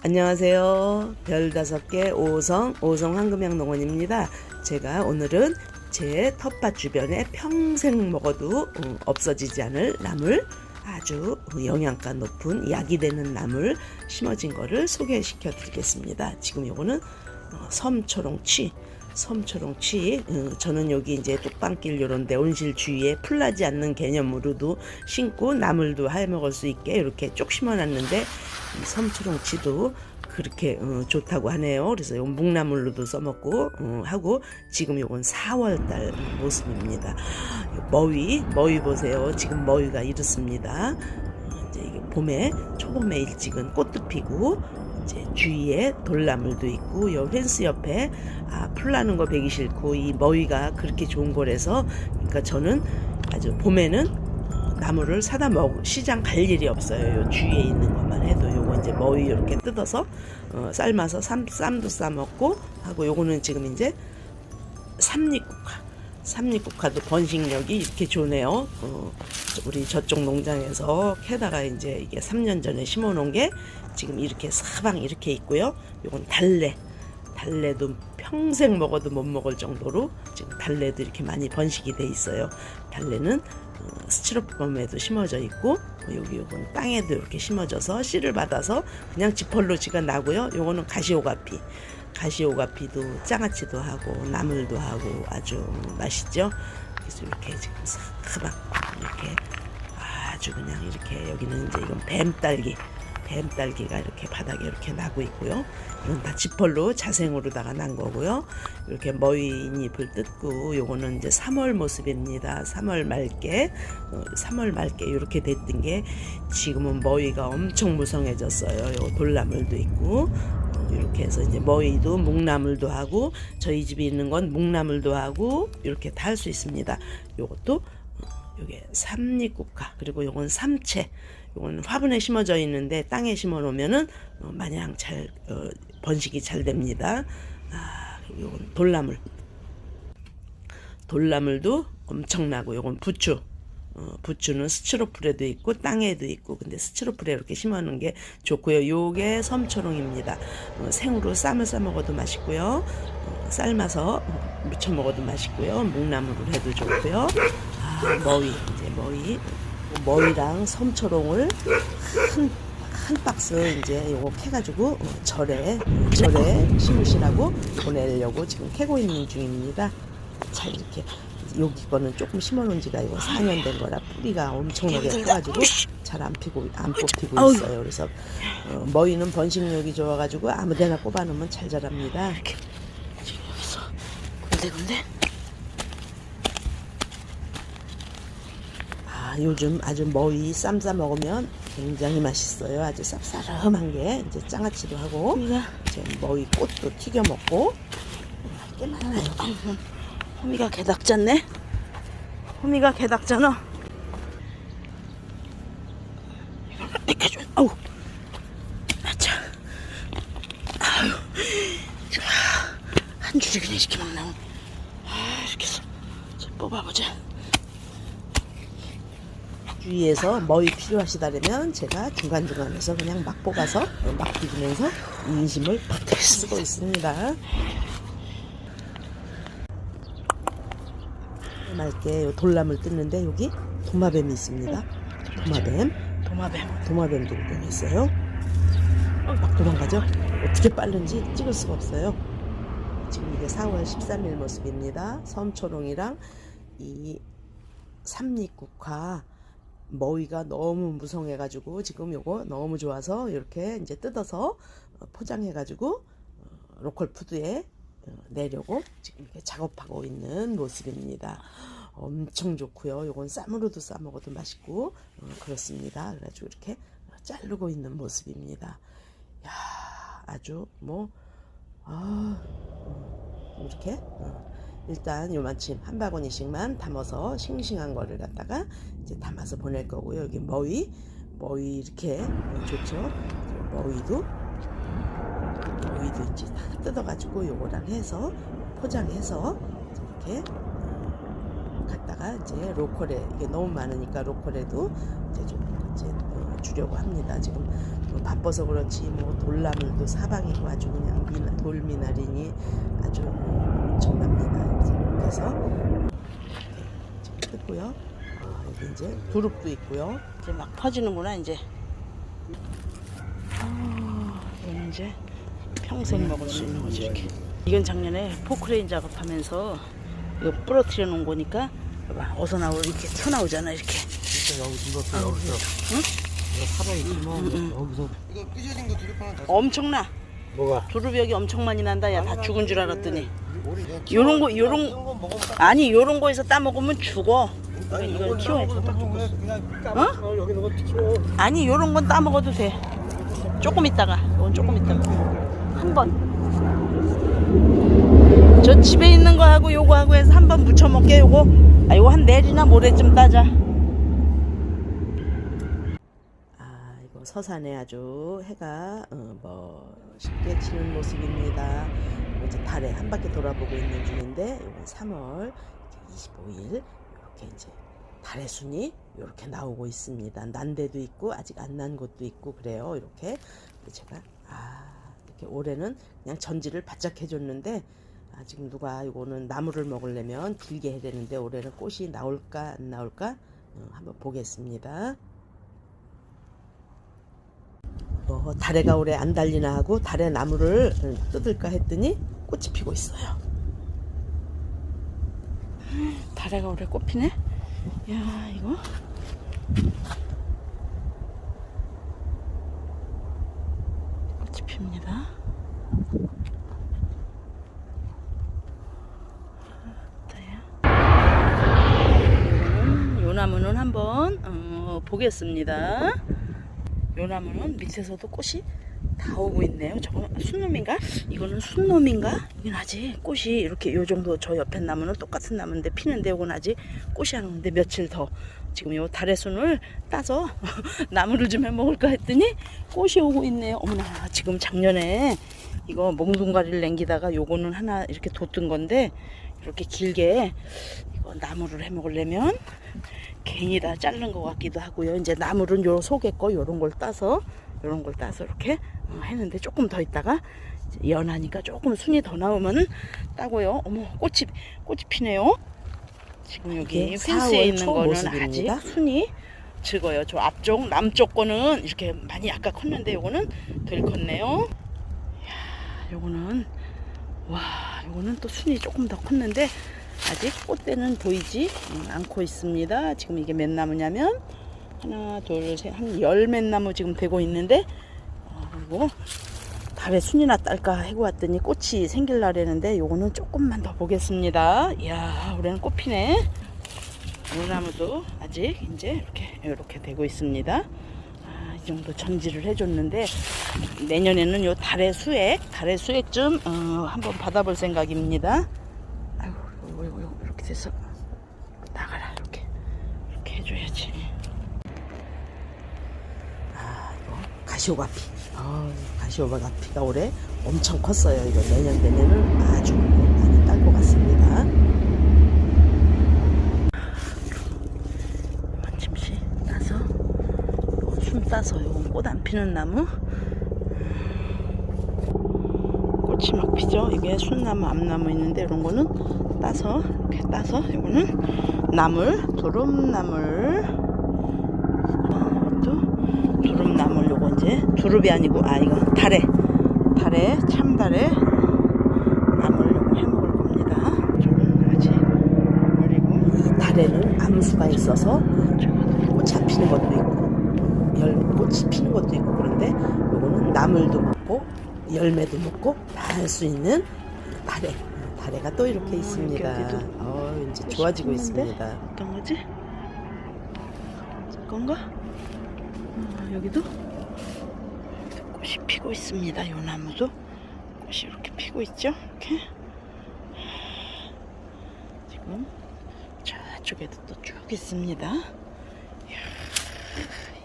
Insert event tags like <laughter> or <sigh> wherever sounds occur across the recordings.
안녕하세요. 별 다섯 개 오성 오성 황금향 농원입니다. 제가 오늘은 제 텃밭 주변에 평생 먹어도 어, 없어지지 않을 나물 아주 영양가 높은 약이 되는 나물 심어진 거를 소개시켜 드리겠습니다. 지금 요거는 어, 섬초롱치 섬초롱치 어, 저는 여기 이제 뚝방길 요런데 온실 주위에 풀나지 않는 개념으로도 심고 나물도 해 먹을 수 있게 이렇게 쪽 심어놨는데 이 섬초롱치도 그렇게 어, 좋다고 하네요. 그래서 요 묵나물로도 써먹고 어, 하고 지금 요건 4월달 모습입니다. 요 머위 머위 보세요. 지금 머위가 이렇습니다. 어, 이제 이게 봄에 초봄에 일찍은 꽃도 피고 이제 주위에 돌나물도 있고 요 펜스 옆에 아, 풀 나는 거 베기 싫고 이 머위가 그렇게 좋은 거라서 그러니까 저는 아주 봄에는 어, 나물을 사다 먹 시장 갈 일이 없어요. 요 주위에 있는 것만 해도 요거 이제 머위 이렇게 뜯어서 어, 삶아서 쌈, 쌈도 싸 먹고 하고 요거는 지금 이제 삼립국화 삼립국화도 번식력이 이렇게 좋네요. 어, 저- 우리 저쪽 농장에서 캐다가 이제 이게 3년 전에 심어 놓은 게 지금 이렇게 사방 이렇게 있고요. 요건 달래 달래도 평생 먹어도 못 먹을 정도로 지금 달래도 이렇게 많이 번식이 돼 있어요. 달래는 어, 스티로폼에도 심어져 있고 어, 여기 요건 땅에도 이렇게 심어져서 씨를 받아서 그냥 지펄로 지가 나고요. 요거는 가시오가피 가시오가피도 장아찌도 하고 나물도 하고 아주 맛있죠. 그래서 이렇게 지금 사방 이렇게 아주 그냥 이렇게 여기는 이제 이건 뱀딸기 뱀딸기가 이렇게 바닥에 이렇게 나고 있고요. 이건 다 지펄로 자생으로다가 난 거고요. 이렇게 머위잎을 뜯고 요거는 이제 3월 모습입니다. 3월 말게 어, 3월 말게 이렇게 됐던 게 지금은 머위가 엄청 무성해졌어요. 요 돌나물도 있고 어, 이렇게 해서 이제 머위도 묵나물도 하고 저희 집에 있는 건 묵나물도 하고 이렇게 다 할 수 있습니다. 요것도 요게 삼립국화 그리고 요건 삼채 요건 화분에 심어져 있는데 땅에 심어 놓으면은 어, 마냥 잘 어, 번식이 잘 됩니다. 아, 요건 돌나물 돌나물도 엄청나고 요건 부추 어, 부추는 스티로풀에도 있고 땅에도 있고 근데 스티로풀에 이렇게 심어놓은 게 좋고요. 요게 섬초롱입니다. 어, 생으로 쌈을 싸 먹어도 맛있고요. 어, 삶아서 어, 무쳐 먹어도 맛있고요. 묵나물을 해도 좋고요. 아, 머위 이제 머위 머위랑 섬초롱을 한, 한 박스 이제 요거 캐가지고 어, 절에 절에 심으시라고 보내려고 지금 캐고 있는 중입니다. 잘 이렇게 여기 거는 조금 심어놓은 지가 이거 4년 된 거라 뿌리가 엄청나게 커가지고 잘 안 피고 안 뽑히고 있어요. 그래서 어, 머위는 번식력이 좋아가지고 아무데나 꼽아놓으면 잘 자랍니다. 군데군데? 아, 요즘 아주 머위 쌈 싸 먹으면 굉장히 맛있어요. 아주 쌉싸름한 게 이제 장아찌도 하고 이제 머위 꽃도 튀겨 먹고 꽤 많아요. 호미가 개닥잖네. 호미가 개닥잖아. 이렇게 좀 아우. 아차. 아유. 자, 한 줄이 그냥 이렇게 막 나오. 아, 이렇게 해서 자, 뽑아보자. 주위에서 머위 필요하시다면 제가 중간중간에서 그냥 막 뽑아서 막 비비면서 인심을 팍 쓰고 있습니다. 요 돌나물 뜯는데 여기 도마뱀이 있습니다. 도마뱀, 도마뱀. 도마뱀도 구경 있어요. 막 도망가죠? 어떻게 빠른지 찍을 수가 없어요. 지금 이게 4월 13일 모습입니다. 섬초롱이랑 이 삼립국화 머위가 너무 무성해가지고 지금 요거 너무 좋아서 이렇게 이제 뜯어서 어, 포장해가지고 어, 로컬 푸드에 어, 내려고 지금 이렇게 작업하고 있는 모습입니다. 엄청 좋고요. 요건 쌈으로도 싸 먹어도 맛있고 어, 그렇습니다. 그래가지고 이렇게 자르고 있는 모습입니다. 야 아주 뭐 아, 음, 이렇게 어, 일단 요만큼 한 바구니씩만 담아서 싱싱한 거를 갖다가 이제 담아서 보낼 거고요. 여기 머위, 머위 이렇게 어, 좋죠. 머위도 머위도 이제 다 뜯어가지고 요거랑 해서 포장해서 이렇게 어, 갖다가 이제 로컬에 이게 너무 많으니까 로컬에도 이제 좀 이제 어, 주려고 합니다. 지금 뭐 바빠서 그렇지 뭐 돌나물도 사방이고 아주 그냥 미나, 돌미나리니 아주 엄청납니다. 그래서 지금 뜨고요. 아, 여기 이제 두릅도 있고요. 이제 막 퍼지는구나 이제. 아, 이건 이제 평생 먹을 수 있는 거지 이렇게. 이건 작년에 포크레인 작업하면서 이거 부러뜨려 놓은 거니까 봐봐 어서 나오 이렇게 쳐 나오잖아 이렇게. 진짜 여기 이것도 여기서 이거 살아있지만 여기서 이거 삐져진 거 두릅하나 다 엄청나. 뭐가? 두릅이 여기 엄청 많이 난다. 야 다 죽은 줄 알았더니. 요런 거 요런 이런 거 먹으면 아니 요런 거에서 따 먹으면 죽어. 아니 이걸 여기 넣어 키워 아니 요런 건 따 먹어도 돼. 조금 있다가 이건 조금 있다가 한 번. 저 집에 있는 거 하고 요거 하고 해서 한번 무쳐 먹게 요거. 아 요거 한 내일이나 모레쯤 따자. 아, 이거 서산에 아주 해가 어, 멋있게 지는 모습입니다. 이제 달에 한 바퀴 돌아보고 있는 중인데 이번 3월 25일 이렇게 이제 달의 순이 이렇게 나오고 있습니다. 난 데도 있고 아직 안 난 곳도 있고 그래요. 이렇게 제가 아 이렇게 올해는 그냥 전지를 바짝 해줬는데 아, 지금 누가 이거는 나무를 먹으려면 길게 해야 되는데 올해는 꽃이 나올까 안 나올까 어, 한번 보겠습니다. 뭐 달에가 올해 안 달리나 하고 달의 나무를 뜯을까 했더니 꽃이 피고 있어요. 달래가 올해 꽃 피네. 야 이거. 꽃이 핍니다. 이거는 요 나무는 한번 어, 보겠습니다. 요 나무는 밑에서도 꽃이 다 오고 있네요. 저거 순놈인가? 이거는 순놈인가? 이건 아직 꽃이 이렇게 요 정도 저 옆에 나무는 똑같은 나무인데 피는데 이건 아직 꽃이 안 오는데 며칠 더 지금 요 달의 순을 따서 <laughs> 나무를 좀 해 먹을까 했더니 꽃이 오고 있네요. 어머나 지금 작년에 이거 몽둥가리를 남기다가 요거는 하나 이렇게 돋든 건데 이렇게 길게 이거 나무를 해 먹으려면 괜히 다 자른 것 같기도 하고요. 이제 나물은 요 속에 거 요런 걸 따서 요런 걸 따서 이렇게 어, 했는데 조금 더 있다가 연하니까 조금 순이 더 나오면 따고요. 어머 꽃이 꽃이 피네요. 지금 여기 펜스에 4월 있는 초 거는 모습입니다. 아직 순이 적어요. 저 앞쪽 남쪽 거는 이렇게 많이 아까 컸는데 요거는 덜 컸네요. 야, 요거는 와, 요거는 또 순이 조금 더 컸는데 아직 꽃대는 보이지 음, 않고 있습니다. 지금 이게 몇 나무냐면 하나, 둘, 셋, 한 열 몇 나무 지금 되고 있는데 어, 그리고 달에 순이나 딸까 해고 왔더니 꽃이 생길라랬는데 요거는 조금만 더 보겠습니다. 이야, 올해는 꽃 피네. 이 나무도 아직 이제 이렇게 이렇게 되고 있습니다. 아, 이 정도 전지를 해줬는데 내년에는 요 달의 수액, 달의 수액 좀 어, 한번 받아볼 생각입니다. 돼서 나가라 이렇게 이렇게 해줘야지. 아, 이거 가시오가피. 아, 가시오가피가 올해 엄청 컸어요. 이거 내년 되면은 아주 많이 딸 것 같습니다. 한침씩 따서 숨 따서 요건 꽃안 피는 나무 꽃이 막 피죠 이게 순나무 암나무 있는데 이런 거는 따서 이렇게 따서 요거는 나물 두릅나물. 또 두릅나물 요거 이제 두릅이 아니고 아 이거 달에 달에 참달에 나물 요거 해 먹을 겁니다. 좀 아직 그리고 이 달에는 암수가 있어서 안 피는 것도 있고 열 꽃이 피는 것도 있고 그런데 요거는 나물도 먹고 열매도 먹고 다 할 수 있는 달에 달에가 또 이렇게 어, 있습니다. 어, 이제 좋아지고? 있습니다. 어떤 거지? 건가? 어, 여기도 꽃이 피고 있습니다. 요 나무도 꽃이 이렇게 피고 있죠? 이렇게 지금 저쪽에도 또 쭉 있습니다. 이야,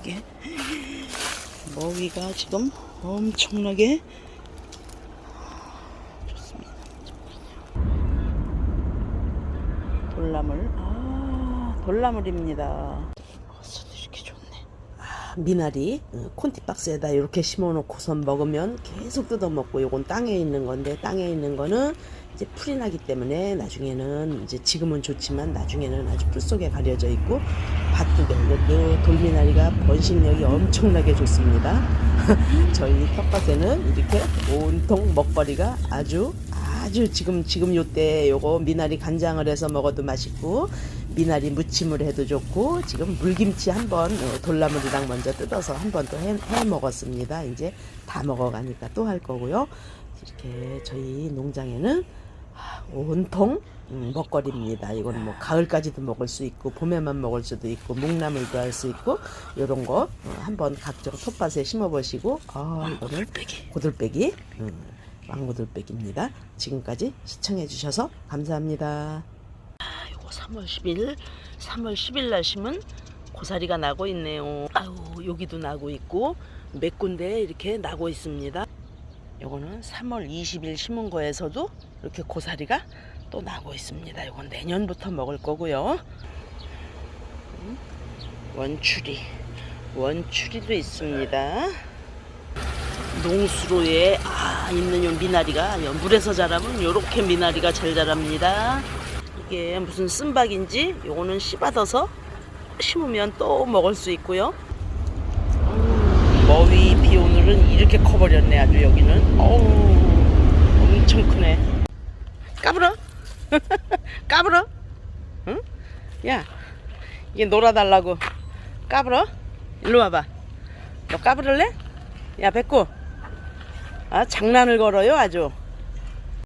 이게 <laughs> 먹이가 지금 엄청나게 좋습니다. 돌나물. 아. 아, 미나리 어, 콘티 박스에다 이렇게 심어놓고선 먹으면 계속 뜯어먹고 요건 땅에 있는 건데 땅에 있는 거는 이제 풀이 나기 때문에 나중에는 이제 지금은 좋지만 나중에는 아주 풀 속에 가려져 있고 밭두개 이것도 돌미나리가 번식력이 엄청나게 좋습니다. <laughs> 저희 텃밭에는 이렇게 온통 먹거리가 아주 아주 지금 지금 요때 요거 미나리 간장을 해서 먹어도 맛있고 미나리 무침을 해도 좋고 지금 물김치 한번 어, 돌나물이랑 먼저 뜯어서 한번또해 먹었습니다. 이제 다 먹어가니까 또 할 거고요. 이렇게 저희 농장에는 아, 온통 음, 먹거리입니다. 이건 뭐 가을까지도 먹을 수 있고 봄에만 먹을 수도 있고 묵나물도 할 수 있고 이런 거 어, 한번 각종 텃밭에 심어보시고 아 이거는 고들빼기 음, 왕고들빼기입니다. 지금까지 시청해 주셔서 감사합니다. 요거 3월 10일, 3월 10일 날 심은 고사리가 나고 있네요. 아유, 여기도 나고 있고 몇 군데 이렇게 나고 있습니다. 요거는 3월 20일 심은 거에서도 이렇게 고사리가 또 나고 있습니다. 요건 내년부터 먹을 거고요. 음, 원추리, 원추리도 있습니다. 농수로에 아 있는 요 미나리가 요 물에서 자라면 요렇게 미나리가 잘 자랍니다. 이게 무슨 쓴박인지 요거는 씨받아서 심으면 또 먹을 수 있고요. 음, 머위 비 오늘은 이렇게 커버렸네 아주 여기는. 어우 엄청 크네. 까불어? <laughs> 까불어? 응? 야 이게 놀아달라고 까불어? 일로 와봐. 너 까불을래? 야 백구. 아 장난을 걸어요 아주.